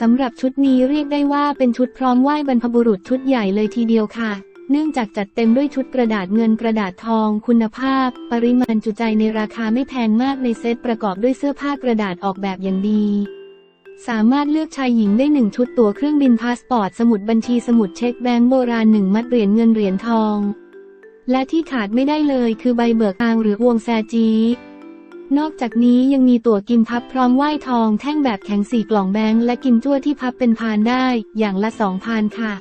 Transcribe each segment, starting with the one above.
สำหรับชุดนี้เรียกได้ว่าเป็นชุดพร้อมไหว้บรรพบุรุษชุดใหญ่เลยทีเดียวค่ะ เนื่องจากจัดเต็มด้วยชุดกระดาษเงินกระดาษทอง คุณภาพ ปริมาณจุใจในราคาไม่แพงมากในเซตประกอบด้วยเสื้อผ้ากระดาษออกแบบอย่างดี สามารถเลือกชายหญิงได้หนึ่งชุดตั๋วเครื่องบินพาสปอร์ต สมุดบัญชีสมุดเช็คแบงก์โบราณหนึ่งมัดเหรียญเงินเหรียญทอง และที่ขาดไม่ได้เลยคือใบเบิกทางหรือวงแซจี นอกจากนี้ยังมีตั๋วกินพับพร้อมไหว้ทองแท่งแบบแข็งสี่กล่องแบงค์และกินจ้วที่พับเป็นพานได้อย่างละสองพานค่ะ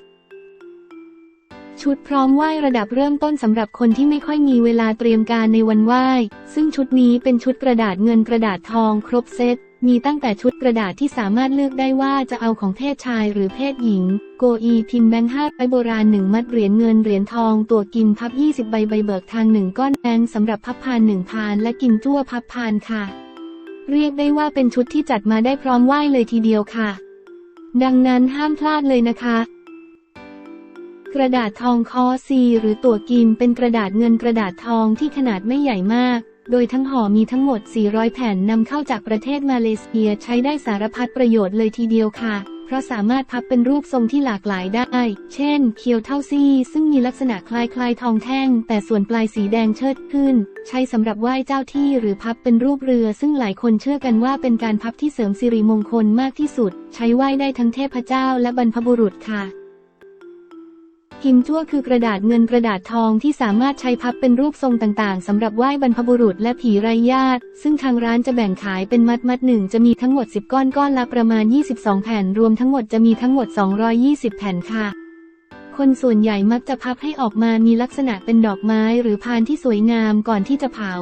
ชุดพร้อมไหว้ระดับเริ่มต้นสำหรับคนที่ไม่ค่อยมีเวลาเตรียมการในวันไหว้ ซึ่งชุดนี้เป็นชุดกระดาษเงินกระดาษทองครบเซต มีตั้งแต่ชุดกระดาษที่สามารถเลือกได้ว่าจะเอาของเพศชายหรือเพศหญิง โกอีพินแบงค์ห้าใบโบราณหนึ่งมัดเหรียญเงินเหรียญทอง ตัวกินพับ 20 ใบใบเบิกทางหนึ่งก้อนแบงสำหรับพับพานหนึ่งพานและกินจ้วพับพานค่ะ เรียกได้ว่าเป็นชุดที่จัดมาได้พร้อมไหว้เลยทีเดียวค่ะ ดังนั้นห้ามพลาดเลยนะคะกระดาษทองคอซีหรือตัวกิมเป็นกระดาษเงินกระดาษทองที่ขนาดไม่ใหญ่มาก โดยทั้งห่อมีทั้งหมด 400 แผ่นนำเข้าจากประเทศมาเลเซียใช้ได้สารพัดประโยชน์เลยทีเดียวค่ะ เพราะสามารถพับเป็นรูปทรงที่หลากหลายได้ เช่น เคียวเท่าซี่ซึ่งมีลักษณะคล้ายๆทองแท่ง แต่ส่วนปลายสีแดงเชิดขึ้น ใช้สำหรับไหว้เจ้าที่หรือพับเป็นรูปเรือ ซึ่งหลายคนเชื่อกันว่าเป็นการพับที่เสริมสิริมงคลมากที่สุด ใช้ไหว้ได้ทั้งเทพเจ้าและบรรพบุรุษค่ะ กิมจั่วคือกระดาษเงินกระดาษทองที่สามารถใช้พับเป็นรูปทรงต่างๆสำหรับไหว้บรรพบุรุษและผีไร้ญาติ ซึ่งทางร้านจะแบ่งขายเป็นมัดมัดหนึ่งจะมีทั้งหมด 10 ก้อนก้อนละประมาณ 22 แผ่น รวมทั้งหมดจะมีทั้งหมด 220 แผ่นค่ะคนส่วนใหญ่มักจะพับให้ออกมามีลักษณะเป็นดอกไม้หรือพานที่สวยงามก่อนที่จะเผา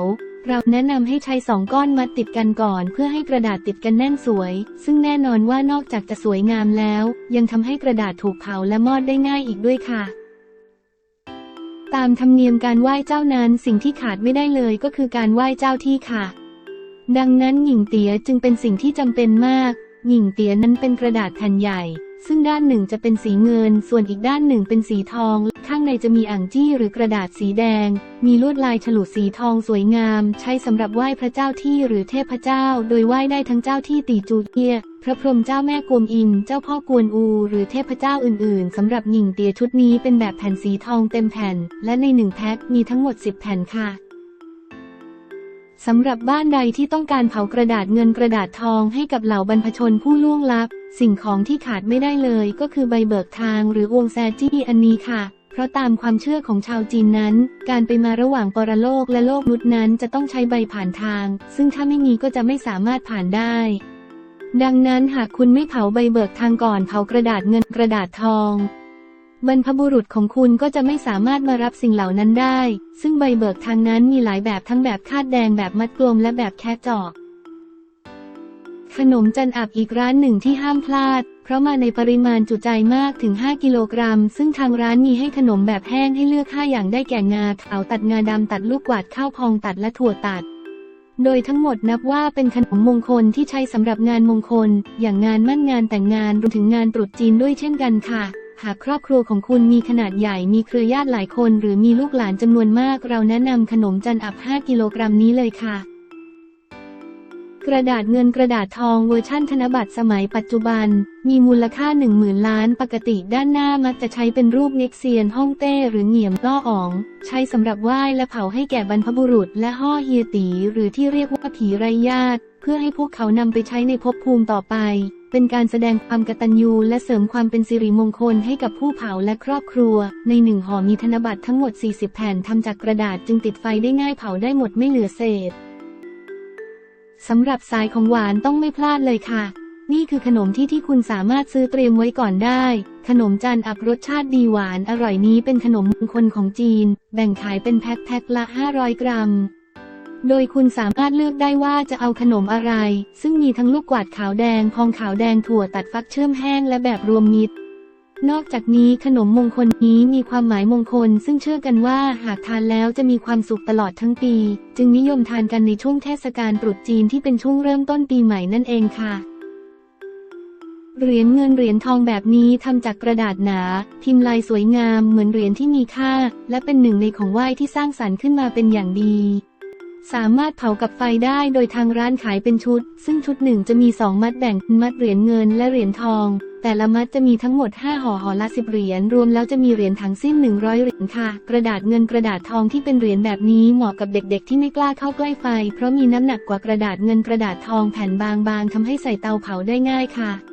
เราแนะนำให้ใช้สองก้อนมัดติดกันก่อน เพื่อให้กระดาษติดกันแน่นสวย ซึ่งแน่นอนว่านอกจากจะสวยงามแล้ว ยังทำให้กระดาษถูกเผาและมอดได้ง่ายอีกด้วยค่ะ ตามธรรมเนียมการไหว้เจ้านั้นสิ่งที่ขาดไม่ได้เลยก็คือการไหว้เจ้าที่ค่ะ ดังนั้นหญิงเตี๋ยจึงเป็นสิ่งที่จำเป็นมาก หญิงเตี๋ยนั้นเป็นกระดาษแผ่นใหญ่ ซึ่งด้านหนึ่งจะเป็นสีเงิน ส่วนอีกด้านหนึ่งเป็นสีทอง ข้างในจะมีอ่างจี้หรือกระดาษสีแดง มีลวดลายฉลุสีทองสวยงาม ใช้สำหรับไหว้พระเจ้าที่หรือเทพเจ้า โดยไหว้ได้ทั้งเจ้าที่ตีจูเอีย พระพรหมเจ้าแม่กวนอิมเจ้าพ่อกวนอู หรือเทพเจ้าอื่น ๆสำหรับหญิงเตียชุดนี้เป็นแบบแผ่นสีทองเต็มแผ่น และในหนึ่งแพ็คมีทั้งหมด 10 แผ่นค่ะ สำหรับบ้านใดที่ต้องการเผากระดาษเงินกระดาษทองให้กับเหล่าบรรพชนผู้ล่วงลับ สิ่งของที่ขาดไม่ได้เลยก็คือใบเบิกทางหรือวงแซจี้อันนี้ค่ะ เพราะตามความเชื่อของชาวจีนนั้น การไปมาระหว่างปรโลกและโลกนุษย์นั้นจะต้องใช้ใบผ่านทาง ซึ่งถ้าไม่มีก็จะไม่สามารถผ่านได้ ดังนั้นหากคุณไม่เผาใบเบิกทางก่อนเผากระดาษเงินกระดาษทอง บรรพบุรุษของคุณก็จะไม่สามารถมารับสิ่งเหล่านั้นได้ ซึ่งใบเบิกทางนั้นมีหลายแบบทั้งแบบคาดแดงแบบมัดกลมและแบบแค่จอกขนมจันอับอีกร้านหนึ่งที่ห้ามพลาด เพราะมาในปริมาณจุใจมากถึง 5 กิโลกรัม ซึ่งทางร้านมีให้ขนมแบบแห้งให้เลือก 5 อย่างได้แก่งาขาวตัดงาดำตัดลูกกวาดข้าวพองตัดและถั่วตัด โดยทั้งหมดนับว่าเป็นขนมมงคลที่ใช้สำหรับงานมงคล อย่างงานมั่นงานแต่งงานรวมถึงงานตรุษจีนด้วยเช่นกันค่ะ หากครอบครัวของคุณมีขนาดใหญ่มีเครือญาติหลายคน หรือมีลูกหลานจำนวนมาก เราแนะนำขนมจันอับ 5 กิโลกรัมนี้เลยค่ะ กระดาษเงินกระดาษทองเวอร์ชั่นธนบัตรสมัยปัจจุบัน มีมูลค่า 10,000 ล้าน ปกติด้านหน้ามักจะใช้เป็นรูปเน็กเซียนฮ่องเต้หรือเหงี่ยมล่ออ๋อง ใช้สำหรับไหว้และเผาให้แก่บรรพบุรุษ และห่อเฮียตี หรือที่เรียกว่าผีไรญาติ เพื่อให้พวกเขานำไปใช้ในภพภูมิต่อไป เป็นการแสดงความกตัญญูและเสริมความเป็นสิริมงคลให้กับผู้เผาและครอบครัว ในหนึ่งห่อมีธนบัตรทั้งหมด 40 แผ่นทำจากกระดาษจึงติดไฟได้ง่ายเผาได้หมดไม่เหลือเศษสำหรับสายของหวานต้องไม่พลาดเลยค่ะ นี่คือขนมที่ที่คุณสามารถซื้อเตรียมไว้ก่อนได้ ขนมจานอับรสชาติดีหวานอร่อยนี้เป็นขนมมงคลของจีน แบ่งขายเป็นแพ็คแพ็คละ 500 กรัม โดยคุณสามารถเลือกได้ว่าจะเอาขนมอะไร ซึ่งมีทั้งลูกกวาดขาวแดง พองขาวแดงถั่วตัดฟักเชื่อมแห้งและแบบรวมมิตร นอกจากนี้ขนมมงคลนี้มีความหมายมงคล ซึ่งเชื่อกันว่าหากทานแล้วจะมีความสุขตลอดทั้งปี จึงนิยมทานกันในช่วงเทศกาลตรุษจีนที่เป็นช่วงเริ่มต้นปีใหม่นั่นเองค่ะเหรียญเงินเหรียญทองแบบนี้ทำจากกระดาษหนา พิมพ์ลายสวยงามเหมือนเหรียญที่มีค่า และเป็นหนึ่งในของไหว้ที่สร้างสรรค์ขึ้นมาเป็นอย่างดี สามารถเผากับไฟได้โดยทางร้านขายเป็นชุด ซึ่งชุดหนึ่งจะมี 2 มัดแบ่งเป็นมัดเหรียญเงินและเหรียญทอง แต่ละมัดจะมีทั้งหมด 5ห่อห่อละ10เหรียญรวมแล้วจะมีเหรียญทั้งสิ้น 100 เหรียญค่ะ กระดาษเงินกระดาษทองที่เป็นเหรียญแบบนี้เหมาะกับเด็กๆ ที่ไม่กล้าเข้าใกล้ไฟ เพราะมีน้ำหนักกว่ากระดาษเงินกระดาษทองแผ่นบางๆทำให้ใส่เตาเผาได้ง่ายค่ะ